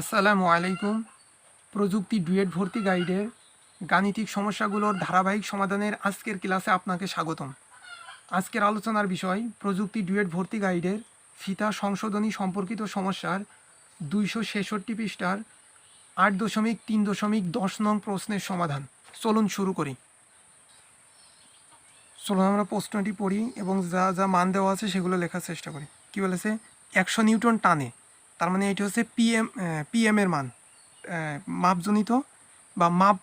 আসসালামু আলাইকুম। প্রযুক্তি ডুয়েট ভর্তি গাইডের গাণিতিক সমস্যাগুলোর ধারাবাহিক সমাধানের আজকের ক্লাসে আপনাকে স্বাগতম। আজকের আলোচনার বিষয়, প্রযুক্তি ডুয়েট ভর্তি গাইডের ফিতা সংশোধনী সম্পর্কিত সমস্যার দুইশো ছেষট্টি পৃষ্ঠার আট দশমিক তিন দশমিক দশ নং প্রশ্নের সমাধান। চলুন শুরু করি। চলুন আমরা প্রশ্নটি পড়ি এবং যা যা মান দেওয়া আছে সেগুলো লেখার চেষ্টা করি। কী বলেছে? একশো নিউটন টানে। তার মানে এটি হচ্ছে পিএম পিএম এর মান মাপজনিত বা মাপ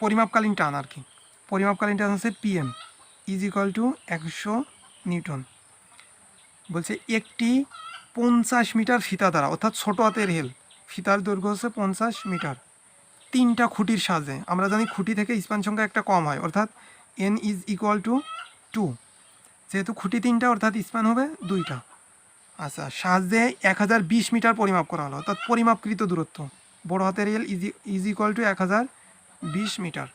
পরিমাপকালীন টান আর কি। পরিমাপকালীন টান হচ্ছে পিএম ইজ ইকুয়াল টু একশো নিউটন। বলছে একটি পঞ্চাশ মিটার ফিতা দ্বারা, অর্থাৎ ছোট হাতের হেল, ফিতার দৈর্ঘ্য হচ্ছে পঞ্চাশ মিটার। তিনটা খুঁটির সাহায্যে, আমরা জানি খুঁটি থেকে স্পান সংখ্যা একটা কম হয়, অর্থাৎ N is equal to two যেহেতু খুঁটি তিনটা, অর্থাৎ স্পান হবে দুইটা। আচ্ছা সাহায্যে এক হাজার বিশ মিটার পরিমাপ করা হলো। অর্থাৎ পরিমাপকৃত দূরত্ব। বড় হাতের L easy, is equal to এক হাজার বিশ মিটার।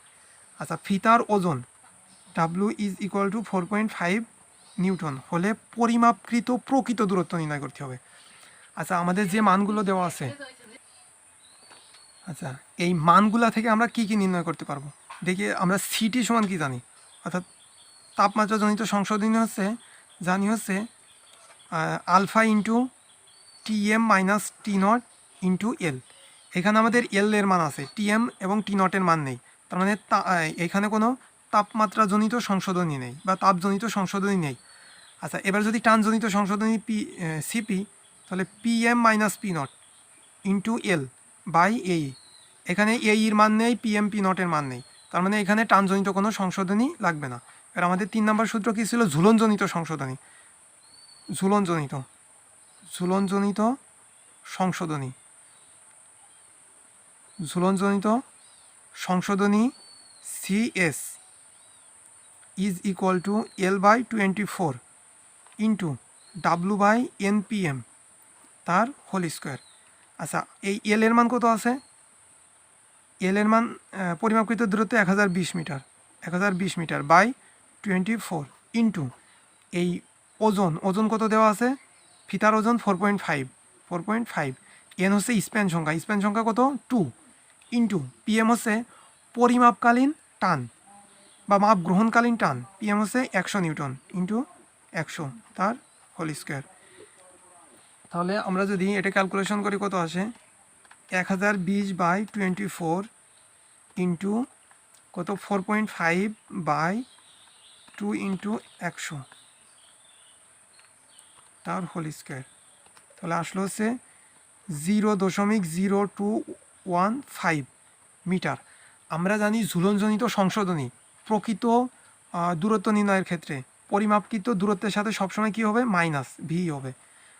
আচ্ছা ফিতার ওজন। W is equal to four point five newton. হলে পরিমাপকৃত প্রকৃত দূরত্ব নির্ণয় করতে হবে। আচ্ছা আমাদের যে মানগুলো দেওয়া আছে। আচ্ছা এই মানগুলা থেকে আমরা কি কি নির্ণয় করতে পারব? দেখি, আমরা সিটি সমান কি জানি? অর্থাৎ তাপমাত্রাজনিত সংশোধনী হচ্ছে, জানি হচ্ছে alpha into T M minus T nought into L. এখানে আমাদের এল এর মান আছে টি এম এবং টি নটের মান নেই। তার মানে এখানে কোনো তাপমাত্রাজনিত সংশোধনী নেই বা তাপজনিত সংশোধনী নেই। আচ্ছা এবার যদি টানজনিত সংশোধনী পি সিপি, তাহলে P M minus P nought into L by এই এখানে এই এর মান নেই পি এম পি নটের মান নেই। তার মানে এখানে টানজনিত কোনো সংশোধনী লাগবে না। এবার আমাদের তিন নম্বর সূত্র কী ছিল? ঝুলনজনিত সংশোধনী। ঝুলনজনিত। ঝুলনজনিত সংশোধনী। ঝুলনজনিত সংশোধনী CS is equal to L by twenty four into W by NPM তার হোল স্কোয়ার আচ্ছা এই এল এর মান কত আছে? এল এর মান পরিমাপকৃত দূরত্ব এক হাজার বিশ মিটার। এক হাজার বিশ metre by twenty four into এই ওজন ওজন কত দেওয়া আছে? ফিতার ওজন four point five four point five N হচ্ছে স্প্যান সংখ্যা স্প্যান সংখ্যা কত? টু ইন্টু পিএম হচ্ছে পরিমাপকালীন টান বা মাপ গ্রহণকালীন টান পিএম হচ্ছে একশো নিউটন ইন্টু একশো, তার হোল স্কোয়ার। তাহলে আমরা যদি এটা ক্যালকুলেশন করি কত আসে? এক হাজার বিশ বাই টোয়েন্টি ফোর ইন্টু কত? Four point five by two into একশো। তার হোল স্কোয়ার তাহলে আসলো হচ্ছে জিরো দশমিক zero two one five metre আমরা জানি ঝুলনজনিত সংশোধনী, প্রকৃত দূরত্ব নির্ণয়ের ক্ষেত্রে পরিমাপকৃত দূরত্বের সাথে সবসময় কী হবে? মাইনাস ভি হবে।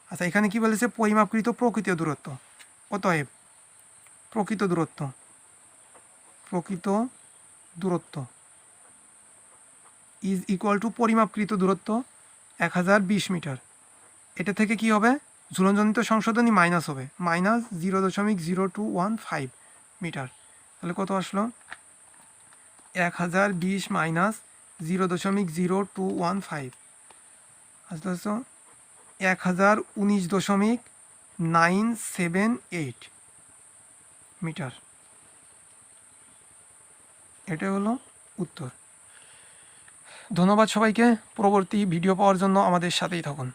আচ্ছা এখানে কি বলেছে? পরিমাপকৃত প্রকৃত দূরত্ব। অতএব প্রকৃত দূরত্ব প্রকৃত দূরত্ব ইজ ইকুয়াল টু পরিমাপকৃত দূরত্ব এক হাজার বিশ মিটার এটা থেকে কি হবে? ঝুলনজনিত সংশোধনী মাইনাস হবে। মাইনাস জিরো দশমিক zero two one five metre তাহলে কত আসলো? এক হাজার বিশ মাইনাস জিরো দশমিক জিরো টু ওয়ান ফাইভ আসতো এক হাজার উনিশ দশমিক নাইন সেভেন এইট মিটার এটা হলো উত্তর। ধন্যবাদ সবাইকে। পরবর্তী ভিডিও পাওয়ার জন্য আমাদের সাথেই থাকুন।